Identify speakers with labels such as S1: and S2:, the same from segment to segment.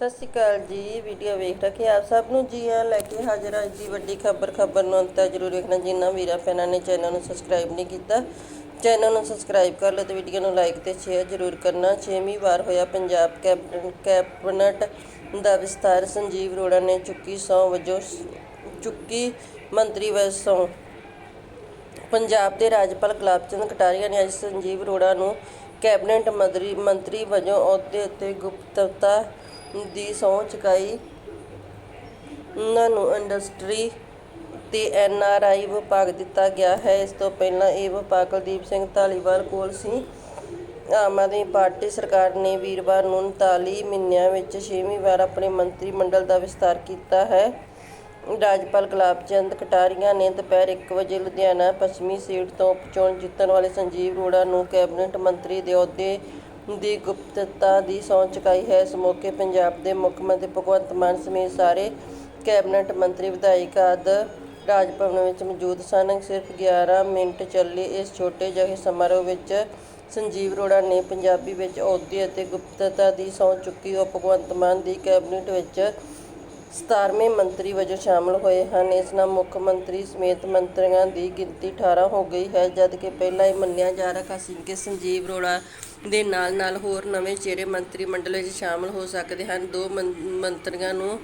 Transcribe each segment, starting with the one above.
S1: ਸਤਿ ਸ਼੍ਰੀ ਅਕਾਲ ਜੀ, ਵੀਡੀਓ ਵੇਖ ਰਹੇ ਆਪ ਸਭ ਨੂੰ ਜੀ ਆ ਲੈ ਕੇ ਹਾਜ਼ਰ ਹਾਂ ਅੱਜ ਦੀ ਵੱਡੀ ਖਬਰ। ਖਬਰ ਨੂੰ ਅੰਤ ਤੱਕ ਜ਼ਰੂਰ ਵੇਖਣਾ, ਜਿੰਨਾ ਵੀਰਾ ਫੈਨਾਂ ਨੇ ਚੈਨਲ ਨੂੰ ਸਬਸਕ੍ਰਾਈਬ ਨਹੀਂ ਕੀਤਾ, ਚੈਨਲ ਨੂੰ ਸਬਸਕ੍ਰਾਈਬ ਕਰ ਲਓ ਤੇ ਵੀਡੀਓ ਨੂੰ ਲਾਈਕ ਤੇ ਸ਼ੇਅਰ ਜ਼ਰੂਰ ਕਰਨਾ। ਛੇਵੀਂ ਵਾਰ ਹੋਇਆ ਪੰਜਾਬ ਕੈਬਨਿਟ ਕੈਬਨਟ ਦਾ ਵਿਸਤਾਰ ਸੰਜੀਵ ਅਰੋੜਾ ਨੇ ਚੁੱਕੀ ਸਹੁੰ ਵਜੋਂ ਚੁੱਕੀ ਮੰਤਰੀ ਵਜੋਂ ਪੰਜਾਬ ਦੇ ਰਾਜਪਾਲ ਗੁਲਾਬ ਚੰਦ ਕਟਾਰੀਆ ਨੇ ਅੱਜ ਸੰਜੀਵ ਅਰੋੜਾ ਨੂੰ ਕੈਬਨਿਟ ਮੰਤਰੀ ਮੰਤਰੀ ਵਜੋਂ ਅਹੁਦੇ ਉੱਤੇ ਗੁਪਤਤਾ ਦੀ ਸਹੁੰ ਚੁਕਾਈ। ਉਨ੍ਹਾਂ ਨੂੰ ਇੰਡਸਟਰੀ ਤੇ ਐਨ ਆਰ ਆਈ ਵਿਭਾਗ ਦਿੱਤਾ ਗਿਆ ਹੈ। ਇਸ ਤੋਂ ਪਹਿਲਾਂ ਇਹ ਵਿਭਾਗ ਕੁਲਦੀਪ ਸਿੰਘ ਧਾਲੀਵਾਲ ਕੋਲ ਸੀ। ਆਮ ਆਦਮੀ ਪਾਰਟੀ ਸਰਕਾਰ ਨੇ ਵੀਰਵਾਰ ਨੂੰ 39 ਮਹੀਨਿਆਂ ਵਿੱਚ ਛੇਵੀਂ ਵਾਰ ਆਪਣੇ ਮੰਤਰੀ ਮੰਡਲ ਦਾ ਵਿਸਤਾਰ ਕੀਤਾ ਹੈ। ਰਾਜਪਾਲ ਗੁਲਾਬ ਚੰਦ ਕਟਾਰੀਆ ਨੇ ਦੁਪਹਿਰ ਇੱਕ ਵਜੇ ਲੁਧਿਆਣਾ ਪੱਛਮੀ ਸੀਟ ਤੋਂ ਚੋਣ ਜਿੱਤਣ ਵਾਲੇ ਸੰਜੀਵ ਅਰੋੜਾ ਨੂੰ ਕੈਬਨਿਟ ਮੰਤਰੀ ਦੇ ਅਹੁਦੇ ਦੀ ਗੁਪਤਤਾ ਦੀ ਸਹੁੰ ਚੁਕਾਈ ਹੈ। ਇਸ ਮੌਕੇ ਪੰਜਾਬ ਦੇ ਮੁੱਖ ਮੰਤਰੀ ਭਗਵੰਤ ਮਾਨ ਸਮੇਤ ਸਾਰੇ ਕੈਬਨਿਟ ਮੰਤਰੀ, ਵਿਧਾਇਕ ਆਦਿ ਰਾਜ ਭਵਨ ਵਿੱਚ ਮੌਜੂਦ ਸਨ। ਸਿਰਫ 11 ਮਿੰਟ ਚੱਲੇ ਇਸ ਛੋਟੇ ਜਿਹੇ ਸਮਾਰੋਹ ਵਿੱਚ ਸੰਜੀਵ ਅਰੋੜਾ ਨੇ ਪੰਜਾਬੀ ਵਿੱਚ ਅਹੁਦੇ ਅਤੇ ਗੁਪਤਤਾ ਦੀ ਸਹੁੰ ਚੁੱਕੀ। ਉਹ ਭਗਵੰਤ ਮਾਨ ਦੀ ਕੈਬਨਿਟ ਵਿੱਚ 17ਵੇਂ ਮੰਤਰੀ ਵਜੋਂ ਸ਼ਾਮਲ ਹੋਏ ਹਨ। ਇਸ ਨਾਲ ਮੁੱਖ ਮੰਤਰੀ ਸਮੇਤ ਮੰਤਰੀਆਂ ਦੀ ਗਿਣਤੀ 18 ਹੋ ਗਈ ਹੈ, ਜਦਕਿ ਪਹਿਲਾਂ ਇਹ ਮੰਨਿਆ ਜਾ ਰਿਹਾ ਸੀ ਕਿ ਸੰਜੀਵ ਅਰੋੜਾ ਦੇ ਨਾਲ ਨਾਲ ਹੋਰ ਨਵੇਂ ਚਿਹਰੇ ਮੰਤਰੀ ਮੰਡਲ ਵਿੱਚ ਸ਼ਾਮਲ ਹੋ ਸਕਦੇ ਹਨ। ਦੋ ਮੰਤਰੀਆਂ ਨੂੰ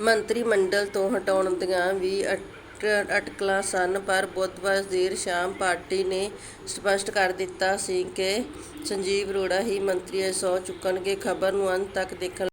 S1: ਮੰਤਰੀ ਮੰਡਲ ਤੋਂ ਹਟਾਉਣ ਦੀਆਂ ਵੀ ਅਟ- ਅਟਕਲਾਂ ਸਨ, ਪਰ ਬੁੱਧਵਾਰ ਦੇਰ ਸ਼ਾਮ ਪਾਰਟੀ ਨੇ ਸਪਸ਼ਟ ਕਰ ਦਿੱਤਾ ਸੀ ਕਿ ਸੰਜੀਵ ਅਰੋੜਾ ਹੀ ਮੰਤਰੀ ਸਹੁੰ ਚੁੱਕਣਗੇ। ਖਬਰ ਨੂੰ ਅੰਤ ਤੱਕ ਦੇਖਣ